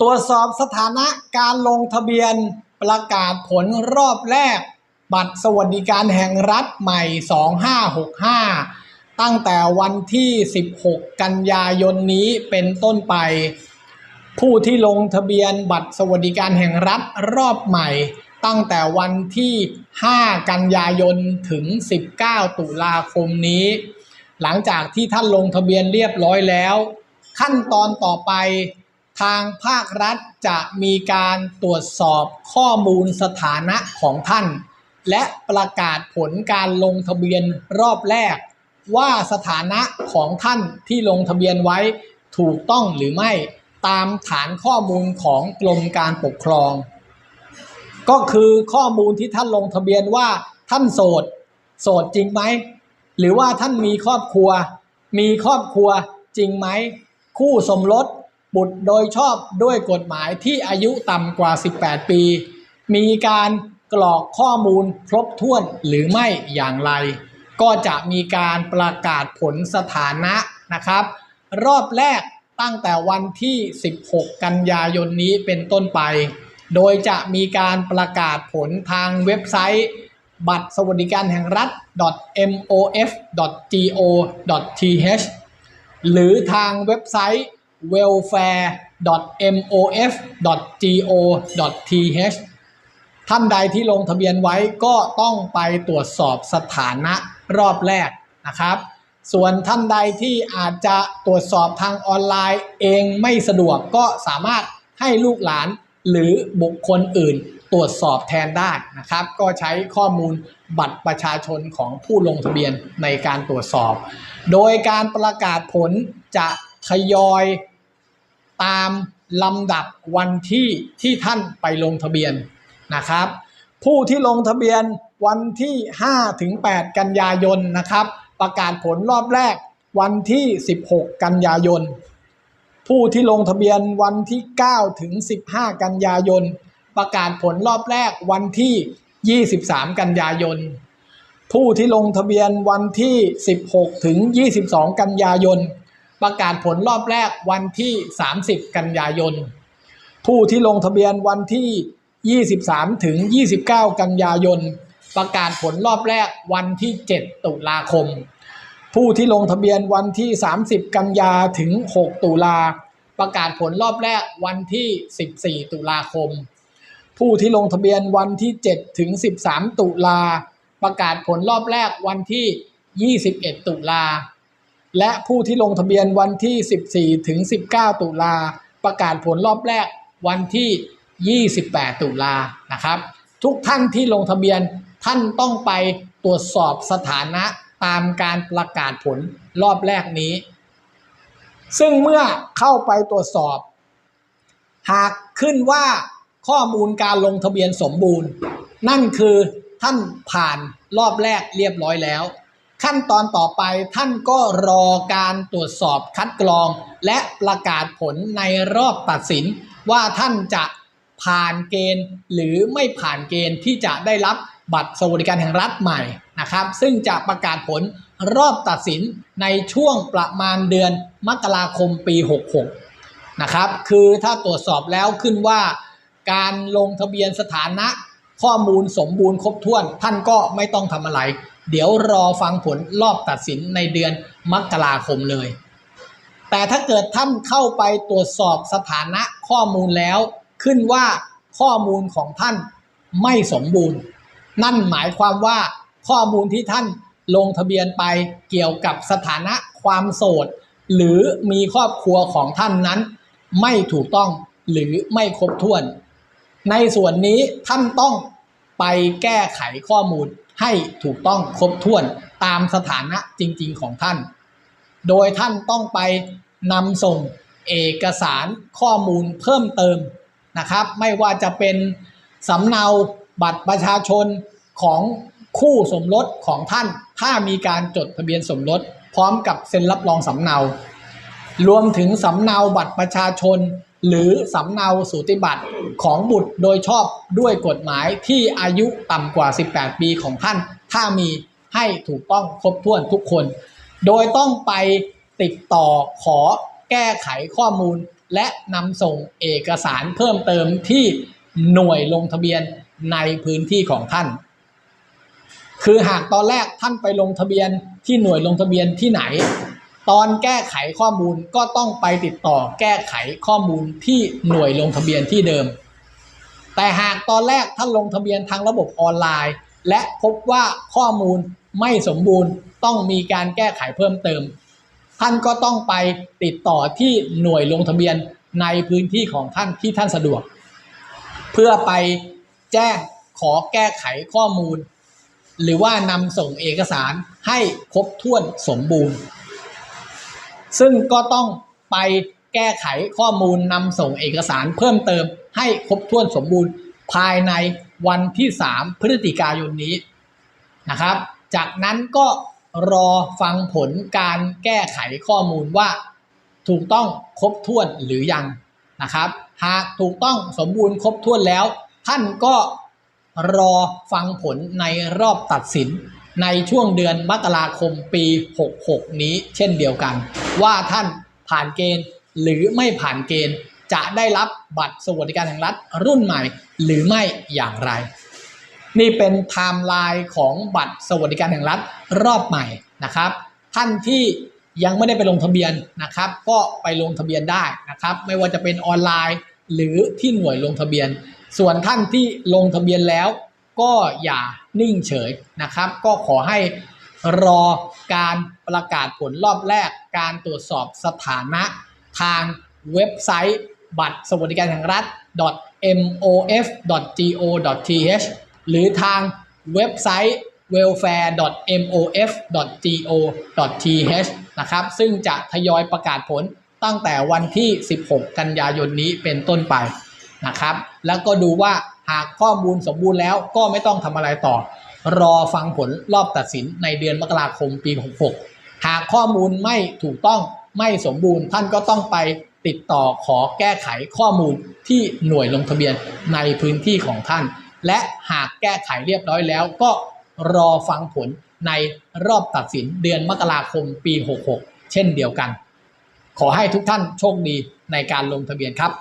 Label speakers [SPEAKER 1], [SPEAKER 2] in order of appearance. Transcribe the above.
[SPEAKER 1] ตรวจสอบสถานะการลงทะเบียนประกาศผลรอบแรก บัตรสวัสดิการแห่งรัฐใหม่ 2565 ตั้งแต่วันที่ 16 กันยายนนี้เป็นต้นไป ผู้ที่ลงทะเบียนบัตรสวัสดิการแห่งรัฐรอบใหม่ ตั้งแต่วันที่ 5 กันยายนถึง 19 ตุลาคมนี้ หลังจากที่ท่านลงทะเบียนเรียบร้อยแล้ว ขั้นตอนต่อไป ทางภาครัฐจะมีการตรวจสอบข้อมูลสถานะของท่าน และประกาศผลการลงทะเบียนรอบแรก ว่าสถานะของท่านที่ลงทะเบียนไว้ถูกต้องหรือไม่ตามฐานข้อมูลของกรมการปกครอง ก็คือข้อมูลที่ท่านลงทะเบียนว่าท่านโสด โสดจริงไหม หรือว่าท่านมีครอบครัว มีครอบครัวจริงไหม คู่สมรส บุตรโดยชอบด้วยกฎหมายที่อายุต่ำกว่า 18 ปี มีการกรอกข้อมูลครบถ้วนหรือไม่อย่างไร ก็จะมีการประกาศผลสถานะนะครับ รอบแรกตั้งแต่วันที่ 16 กันยายนนี้เป็นต้นไป โดยจะมีการประกาศผลทางเว็บไซต์ บัตรสวัสดิการแห่งรัฐ mof.go.th หรือทางเว็บไซต์ welfare.mof.go.th ท่านใดที่ลงทะเบียนไว้ก็ต้องไปตรวจสอบสถานะรอบแรกนะครับ ส่วนท่านใดที่อาจจะตรวจสอบทางออนไลน์เองไม่สะดวกก็สามารถให้ลูกหลานหรือบุคคลอื่นตรวจสอบแทนได้นะครับ ก็ใช้ข้อมูลบัตรประชาชนของผู้ลงทะเบียนในการตรวจสอบ โดยการประกาศผลจะทยอย ตามลำดับวันที่ที่ท่านไปลงทะเบียนนะครับ ผู้ที่ลงทะเบียนวันที่ 5 ถึง 8 กันยายนนะครับ ประกาศผลรอบแรกวันที่ 16 กันยายน ผู้ที่ลงทะเบียนวันที่ 9 ถึง 15 กันยายน ประกาศผลรอบแรกวันที่ 23 กันยายน ผู้ที่ลงทะเบียนวันที่ 16 ถึง 22 กันยายน ประกาศผลรอบแรกวันที่ 30 กันยายน ผู้ที่ลงทะเบียนวันที่ 23 ถึง 29 กันยายน ประกาศผลรอบแรกวันที่ 7 ตุลาคม ผู้ที่ลงทะเบียนวันที่ 30 กันยาถึง 6 ตุลา ประกาศผลรอบแรกวันที่ 14 ตุลาคม ผู้ที่ลงทะเบียนวันที่ 7 ถึง 13 ตุลา ประกาศผลรอบแรกวันที่ 21 ตุลา และผู้ที่ลงทะเบียนวันที่ 14 ถึง 19 ตุลา ประกาศผลรอบแรกวันที่ 28 ตุลานะครับ ทุกท่านที่ลงทะเบียนท่านต้องไปตรวจสอบสถานะตามการประกาศผลรอบแรกนี้ ซึ่งเมื่อเข้าไปตรวจสอบ หากขึ้นว่าข้อมูลการลงทะเบียนสมบูรณ์ นั่นคือท่านผ่านรอบแรกเรียบร้อยแล้ว ขั้นตอนต่อไปท่านก็รอการตรวจสอบคัดกรอง และประกาศผลในรอบตัดสิน ว่าท่านจะผ่านเกณฑ์ หรือไม่ผ่านเกณฑ์ที่จะได้รับบัตรสวัสดิการแห่งรัฐใหม่นะครับ ซึ่งจะประกาศผลรอบตัดสินในช่วงประมาณเดือนมกราคมปี 66 นะครับ คือถ้าตรวจสอบแล้วขึ้นว่าการลงทะเบียนสถานะข้อมูลสมบูรณ์ครบถ้วน ท่านก็ไม่ต้องทำอะไร เดี๋ยวรอฟังผลรอบตัดสินในเดือนมกราคมเลย แต่ถ้าเกิดท่านเข้าไปตรวจสอบสถานะข้อมูลแล้ว ขึ้นว่าข้อมูลของท่านไม่สมบูรณ์ นั่นหมายความว่าข้อมูลที่ท่านลงทะเบียนไปเกี่ยวกับสถานะความโสด หรือมีครอบครัวของท่านนั้น ไม่ถูกต้องหรือไม่ครบถ้วน ในส่วนนี้ท่านต้องไปแก้ไขข้อมูล ให้ถูกต้องครบถ้วนตามสถานะจริง ๆ ของท่าน โดยท่านต้องไปนำส่งเอกสารข้อมูลเพิ่มเติมนะครับ ไม่ว่าจะเป็นสำเนาบัตรประชาชนของคู่สมรสของท่าน ถ้ามีการจดทะเบียนสมรส พร้อมกับเซ็นรับรองสำเนา รวมถึงสำเนาบัตรประชาชน หรือสำเนาสูติบัตรของบุตรโดยชอบด้วยกฎหมายที่อายุต่ำกว่า 18 ปีของท่าน ถ้ามีให้ถูกต้องครบถ้วนทุกคน โดยต้องไปติดต่อขอแก้ไขข้อมูล และนำส่งเอกสารเพิ่มเติมที่หน่วยลงทะเบียนในพื้นที่ของท่าน คือหากตอนแรกท่านไปลงทะเบียนที่หน่วยลงทะเบียนที่ไหน ตอนแก้ไขข้อมูลก็ต้องไปติดต่อแก้ไขข้อมูลที่หน่วยลงทะเบียนที่เดิม แต่หากตอนแรกท่านลงทะเบียนทางระบบออนไลน์ และพบว่าข้อมูลไม่สมบูรณ์ต้องมีการแก้ไขเพิ่มเติม ท่านก็ต้องไปติดต่อที่หน่วยลงทะเบียนในพื้นที่ของท่านที่ท่านสะดวก เพื่อไปแจ้งขอแก้ไขข้อมูล หรือว่านำส่งเอกสารให้ครบถ้วนสมบูรณ์ ซึ่งก็ต้องไปแก้ไขข้อมูลนำส่งเอกสารเพิ่มเติมให้ครบถ้วนสมบูรณ์ภายในวันที่ 3 พฤศจิกายนนี้นะครับ จากนั้นก็รอฟังผลการแก้ไขข้อมูลว่า ถูกต้องครบถ้วนหรือยังนะครับ หากถูกต้องสมบูรณ์ครบถ้วนแล้ว ท่านก็รอฟังผลในรอบตัดสินในช่วงเดือนมกราคมปี 66 นี้เช่นเดียวกัน ว่าท่านผ่านเกณฑ์หรือไม่ผ่านเกณฑ์จะได้รับบัตรสวัสดิการแห่งรัฐรุ่นใหม่ หรือไม่อย่างไร นี่เป็นไทม์ไลน์ของบัตรสวัสดิการแห่งรัฐรอบใหม่นะครับ ท่านที่ยังไม่ได้ไปลงทะเบียนนะครับ ก็ไปลงทะเบียนได้นะครับ ไม่ว่าจะเป็นออนไลน์ หรือที่หน่วยลงทะเบียน ส่วนท่านที่ลงทะเบียนแล้ว ก็อย่านิ่งเฉยนะครับ ก็ขอให้ รอการประกาศผลรอบแรก การตรวจสอบสถานะทางเว็บไซต์บัตรสวัสดิการแห่งรัฐ mof.go.th หรือทางเว็บไซต์ welfare.mof.go.th นะครับ ซึ่งจะทยอยประกาศผลตั้งแต่วันที่ 16 กันยายนนี้เป็นต้นไปนะครับ แล้วก็ดูว่าหากข้อมูลสมบูรณ์แล้วก็ไม่ต้องทำอะไรต่อ รอฟังผลรอบตัดสินในเดือนมกราคมปี 66 หากข้อมูลไม่ถูกต้องไม่สมบูรณ์ ท่านก็ต้องไปติดต่อขอแก้ไขข้อมูลที่หน่วยลงทะเบียนในพื้นที่ของท่าน และหากแก้ไขเรียบร้อยแล้วก็รอฟังผลในรอบตัดสินเดือนมกราคมปี 66 เช่นเดียวกัน ขอให้ทุกท่านโชคดีในการลงทะเบียนครับ